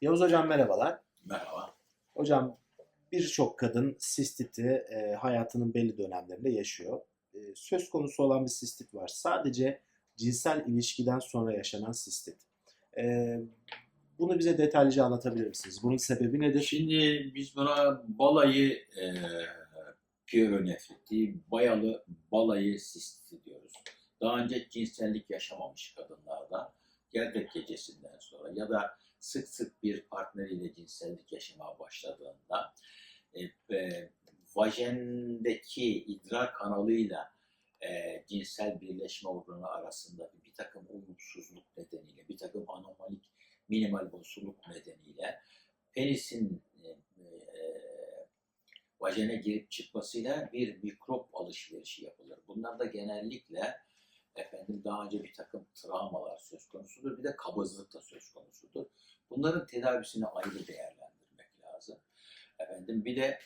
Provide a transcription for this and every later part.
Yavuz Hocam merhabalar. Merhaba. Hocam birçok kadın sistiti e, hayatının belli dönemlerinde yaşıyor. E, söz konusu olan bir sistit var. Sadece cinsel ilişkiden sonra yaşanan sistit. E, bunu bize detaylıca anlatabilir misiniz? Bunun sebebi nedir? Şimdi biz buna balayı e, piyeronefriti, bayalı balayı sistiti diyoruz. Daha önce cinsellik yaşamamış kadınlarda gerdek gecesinden sonra ya da sık sık bir partneriyle cinsellik yaşamaya başladığında e, e, vajendeki idrar kanalıyla e, cinsel birleşme organı arasında bir takım uyumsuzluk nedeniyle, bir takım anomalik minimal bozukluk nedeniyle penisin e, e, vajene girip çıkmasıyla bir mikrop alışverişi yapılır. Bunlar da genellikle efendim daha önce bir takım travmalar söz konusudur. Bir de kabızlık da söz konusudur. Bunların tedavisini ayrı değerlendirmek lazım. Efendim bir de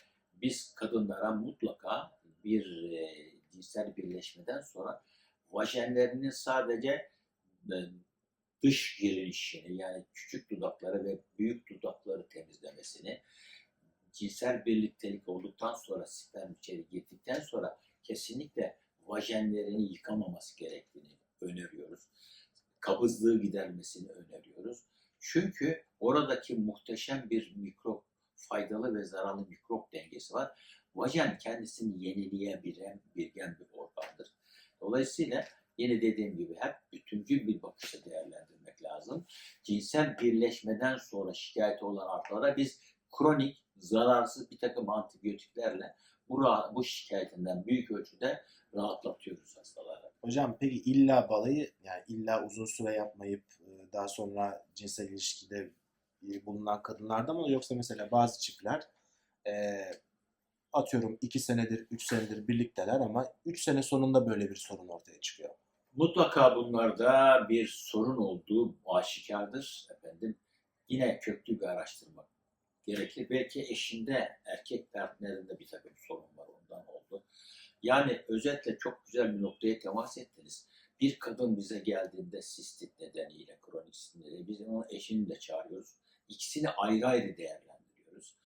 biz kadınlara mutlaka bir e, cinsel birleşmeden sonra vajenlerinin sadece e, dış girişini yani küçük dudakları ve büyük dudakları temizlemesini cinsel birliktelik olduktan sonra sperm içeri girdikten sonra kesinlikle vajenlerini yıkamaması gerektiğini öneriyoruz. Kabızlığı gidermesini öneriyoruz. Çünkü oradaki muhteşem bir mikrop, faydalı ve zararlı mikrop dengesi var. Vajen kendisini yenileyebilen bilgen bir organdır. Dolayısıyla yine dediğim gibi hep bütüncül bir bakışla değerlendirmek lazım. Cinsel birleşmeden sonra şikayeti olan hastalara biz kronik, zararsız bir takım antibiyotiklerle bu, bu şikayetinden büyük ölçüde rahatlatıyoruz hastaları. Hocam peki illa balayı yani illa uzun süre yapmayıp e, daha sonra cinsel ilişkide bulunan kadınlarda mı yoksa mesela bazı çiftler e, atıyorum 2 senedir 3 senedir birlikteler ama 3 sene sonunda böyle bir sorun ortaya çıkıyor. Mutlaka bunlarda bir sorun olduğu aşikardır efendim. Yine köklü bir araştırma gerekli. Belki eşinde, erkek partnerinde bir takım sorun var ondan oldu. Yani özetle çok güzel bir noktaya temas ettiniz. Bir kadın bize geldiğinde sistit nedeniyle, kronik nedeniyle biz onun eşini de çağırıyoruz. İkisini ayrı ayrı değerlendiriyoruz.